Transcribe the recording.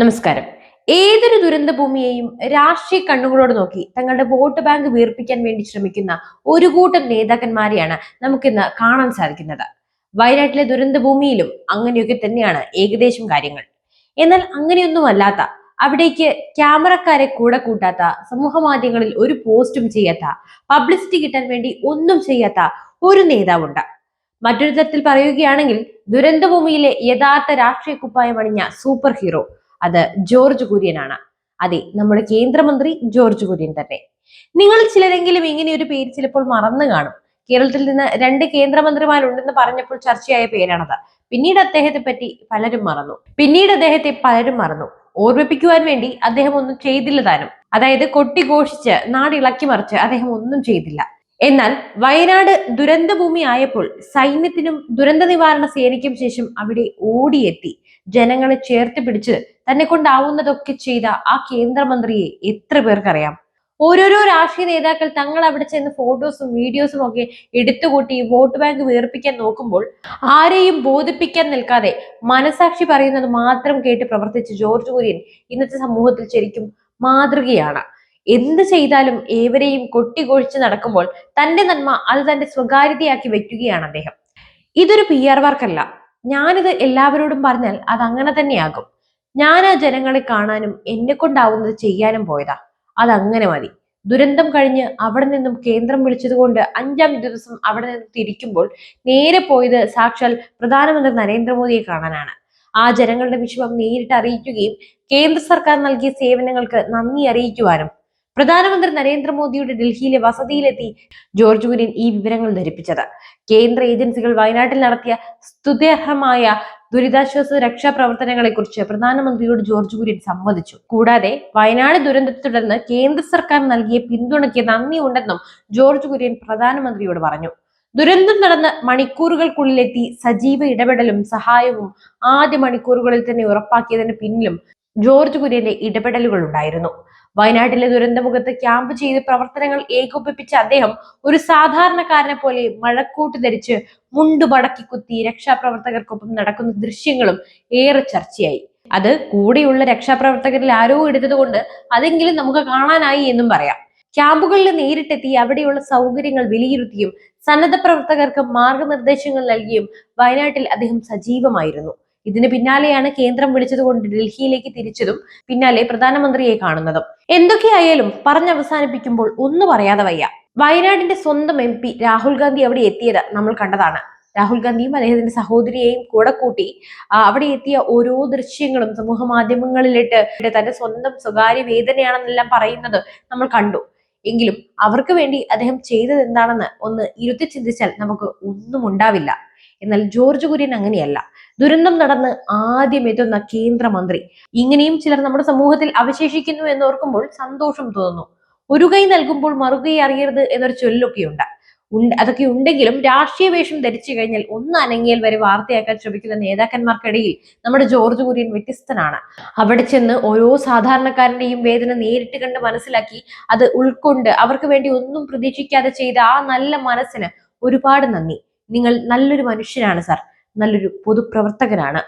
നമസ്കാരം. ഏതൊരു ദുരന്ത ഭൂമിയെയും രാഷ്ട്രീയ കണ്ണുകളോട് നോക്കി തങ്ങളുടെ വോട്ട് ബാങ്ക് വീർപ്പിക്കാൻ വേണ്ടി ശ്രമിക്കുന്ന ഒരു കൂട്ടം നേതാക്കന്മാരെയാണ് നമുക്കിന്ന് കാണാൻ സാധിക്കുന്നത്. വയനാട്ടിലെ ദുരന്ത ഭൂമിയിലും അങ്ങനെയൊക്കെ തന്നെയാണ് ഏകദേശം കാര്യങ്ങൾ. എന്നാൽ അങ്ങനെയൊന്നുമല്ലാത്ത അവിടേക്ക് ക്യാമറക്കാരെ കൂടെ കൂട്ടാത്ത സമൂഹ മാധ്യമങ്ങളിൽ ഒരു പോസ്റ്റും ചെയ്യാത്ത പബ്ലിസിറ്റി കിട്ടാൻ വേണ്ടി ഒന്നും ചെയ്യാത്ത ഒരു നേതാവുണ്ട്. മറ്റൊരു തരത്തിൽ പറയുകയാണെങ്കിൽ ദുരന്തഭൂമിയിലെ യഥാർത്ഥ രാഷ്ട്രീയ കുപ്പായം അണിഞ്ഞ സൂപ്പർ ഹീറോ അത് ജോർജ് കുര്യനാണ്. അതെ നമ്മുടെ കേന്ദ്രമന്ത്രി ജോർജ് കുര്യൻ തന്നെ. നിങ്ങൾ ചിലരെങ്കിലും ഇങ്ങനെ ഒരു പേര് ചിലപ്പോൾ മറന്നു കാണും. കേരളത്തിൽ നിന്ന് രണ്ട് കേന്ദ്രമന്ത്രിമാരുണ്ടെന്ന് പറഞ്ഞപ്പോൾ ചർച്ചയായ പേരാണത്. പിന്നീട് അദ്ദേഹത്തെ പറ്റി പലരും മറന്നു. പിന്നീട് അദ്ദേഹത്തെ പലരും മറന്നു. ഓർമ്മിപ്പിക്കുവാൻ വേണ്ടി അദ്ദേഹം ഒന്നും ചെയ്തില്ല താനും. അതായത് കൊട്ടിഘോഷിച്ച് നാടിളക്കി മറിച്ച് അദ്ദേഹം ഒന്നും ചെയ്തില്ല. എന്നാൽ വയനാട് ദുരന്തഭൂമി ആയപ്പോൾ സൈന്യത്തിനും ദുരന്ത നിവാരണ സേനയ്ക്കും ശേഷം അവിടെ ഓടിയെത്തി. ജനങ്ങളെ ചേർത്ത് പിടിച്ച് തന്നെ കൊണ്ടാവുന്നതൊക്കെ ചെയ്ത ആ കേന്ദ്രമന്ത്രിയെ എത്ര പേർക്കറിയാം? ഓരോരോ രാഷ്ട്രീയ നേതാക്കൾ തങ്ങൾ അവിടെ ചെന്ന് ഫോട്ടോസും വീഡിയോസും ഒക്കെ എടുത്തുകൂട്ടി വോട്ട് ബാങ്ക് വീർപ്പിക്കാൻ നോക്കുമ്പോൾ ആരെയും ബോധിപ്പിക്കാൻ നിൽക്കാതെ മനസാക്ഷി പറയുന്നത് മാത്രം കേട്ട് പ്രവർത്തിച്ച് ജോർജ് കുര്യൻ ഇന്നത്തെ സമൂഹത്തിൽ ശരിക്കും മാതൃകയാണ്. എന്ത് ചെയ്താലും ഏവരെയും കൊട്ടിഘോഷിച്ച് നടക്കുമ്പോൾ തന്റെ നന്മ അത് തന്റെ സ്വകാര്യതയാക്കി വെക്കുകയാണ് അദ്ദേഹം. ഇതൊരു പി ആർ വർക്കല്ല. ഞാനിത് എല്ലാവരോടും പറഞ്ഞാൽ അത് അങ്ങനെ തന്നെയാകും. ഞാൻ ആ ജനങ്ങളെ കാണാനും എന്നെ കൊണ്ടാവുന്നത് ചെയ്യാനും പോയതാ. അതങ്ങനെ മതി. ദുരന്തം കഴിഞ്ഞ് അവിടെ നിന്നും കേന്ദ്രം വിളിച്ചതുകൊണ്ട് അഞ്ചാം ദിവസം അവിടെ നിന്ന് തിരിക്കുമ്പോൾ നേരെ പോയത് സാക്ഷാൽ പ്രധാനമന്ത്രി നരേന്ദ്രമോദിയെ കാണാനാണ്. ആ ജനങ്ങളുടെ വിഷമം നേരിട്ട് അറിയിക്കുകയും കേന്ദ്ര സർക്കാർ നൽകിയ സേവനങ്ങൾക്ക് നന്ദി അറിയിക്കുവാനും പ്രധാനമന്ത്രി നരേന്ദ്രമോദിയുടെ ഡൽഹിയിലെ വസതിയിലെത്തി ജോർജ് കുര്യൻ ഈ വിവരങ്ങൾ ധരിപ്പിച്ചത്. കേന്ദ്ര ഏജൻസികൾ വയനാട്ടിൽ നടത്തിയ സ്തുത്യർഹമായ ദുരിതാശ്വാസ രക്ഷാ പ്രവർത്തനങ്ങളെ കുറിച്ച് പ്രധാനമന്ത്രിയോട് ജോർജ് കുര്യൻ സംവദിച്ചു. കൂടാതെ വയനാട് ദുരന്തത്തെ തുടർന്ന് കേന്ദ്ര സർക്കാർ നൽകിയ പിന്തുണയ്ക്ക് നന്ദി ഉണ്ടെന്നും ജോർജ് കുര്യൻ പ്രധാനമന്ത്രിയോട് പറഞ്ഞു. ദുരന്തം നടന്ന് മണിക്കൂറുകൾക്കുള്ളിലെത്തി സജീവ ഇടപെടലും സഹായവും ആദ്യ മണിക്കൂറുകളിൽ തന്നെ ഉറപ്പാക്കിയതിന് പിന്നിലും ജോർജ് കുര്യന്റെ ഇടപെടലുകൾ ഉണ്ടായിരുന്നു വയനാട്ടിലെ ദുരന്തമുഖത്ത് ക്യാമ്പ് ചെയ്ത് പ്രവർത്തനങ്ങൾ ഏകോപിപ്പിച്ച അദ്ദേഹം ഒരു സാധാരണക്കാരനെ പോലെ മഴക്കൂട്ട് ധരിച്ച് മുണ്ടു മടക്കി കുത്തി രക്ഷാപ്രവർത്തകർക്കൊപ്പം നടക്കുന്ന ദൃശ്യങ്ങളും ഏറെ ചർച്ചയായി. അത് കൂടെയുള്ള രക്ഷാപ്രവർത്തകരിൽ ആരോ എടുത്തതുകൊണ്ട് അതെങ്കിലും നമുക്ക് കാണാനായി എന്നും പറയാം. ക്യാമ്പുകളിൽ നേരിട്ടെത്തി അവിടെയുള്ള സൗകര്യങ്ങൾ വിലയിരുത്തിയും സന്നദ്ധ പ്രവർത്തകർക്ക് മാർഗനിർദ്ദേശങ്ങൾ നൽകിയും വയനാട്ടിൽ അദ്ദേഹം സജീവമായിരുന്നു. ഇതിന് പിന്നാലെയാണ് കേന്ദ്രം വിളിച്ചതുകൊണ്ട് ഡൽഹിയിലേക്ക് തിരിച്ചതും പിന്നാലെ പ്രധാനമന്ത്രിയെ കാണുന്നതും. എന്തൊക്കെയായാലും പറഞ്ഞവസാനിപ്പിക്കുമ്പോൾ ഒന്നു പറയാതെ വയ്യ. വയനാടിന്റെ സ്വന്തം എം പി രാഹുൽ ഗാന്ധി അവിടെ എത്തിയത് നമ്മൾ കണ്ടതാണ്. രാഹുൽ ഗാന്ധിയും അദ്ദേഹത്തിന്റെ സഹോദരിയെയും കൂടെ കൂട്ടി അവിടെ എത്തിയ ഓരോ ദൃശ്യങ്ങളും സമൂഹ മാധ്യമങ്ങളിലിട്ട് തന്റെ സ്വന്തം സ്വകാര്യ വേദനയാണെന്നെല്ലാം പറയുന്നത് നമ്മൾ കണ്ടു. എങ്കിലും അവർക്ക് വേണ്ടി അദ്ദേഹം ചെയ്തത് എന്താണെന്ന് ഒന്ന് ഇരുത്തി ചിന്തിച്ചാൽ നമുക്ക് ഒന്നും ഉണ്ടാവില്ല. എന്നാൽ ജോർജ് കുര്യൻ അങ്ങനെയല്ല. ദുരന്തം നടന്ന് ആദ്യം എത്തുന്ന കേന്ദ്രമന്ത്രി. ഇങ്ങനെയും ചിലർ നമ്മുടെ സമൂഹത്തിൽ അവശേഷിക്കുന്നു എന്നോർക്കുമ്പോൾ സന്തോഷം തോന്നുന്നു. ഒരു കൈ നൽകുമ്പോൾ മറുകൈ അറിയരുത് എന്നൊരു ചൊല്ലൊക്കെയുണ്ട്. അതൊക്കെ ഉണ്ടെങ്കിലും രാഷ്ട്രീയ വേഷം ധരിച്ചു കഴിഞ്ഞാൽ ഒന്ന് അനങ്ങിയാൽ വരെ വാർത്തയാക്കാൻ ശ്രമിക്കുന്ന നേതാക്കന്മാർക്കിടയിൽ നമ്മുടെ ജോർജ് കുര്യൻ വ്യത്യസ്തനാണ്. അവിടെ ചെന്ന് ഓരോ സാധാരണക്കാരന്റെയും വേദന നേരിട്ട് കണ്ട് മനസ്സിലാക്കി അത് ഉൾക്കൊണ്ട് അവർക്ക് വേണ്ടി ഒന്നും പ്രതീക്ഷിക്കാതെ ചെയ്ത ആ നല്ല മനസ്സിന് ഒരുപാട് നന്ദി. നിങ്ങൾ നല്ലൊരു മനുഷ്യനാണ് സാർ. നല്ലൊരു പൊതുപ്രവർത്തകനാണ്.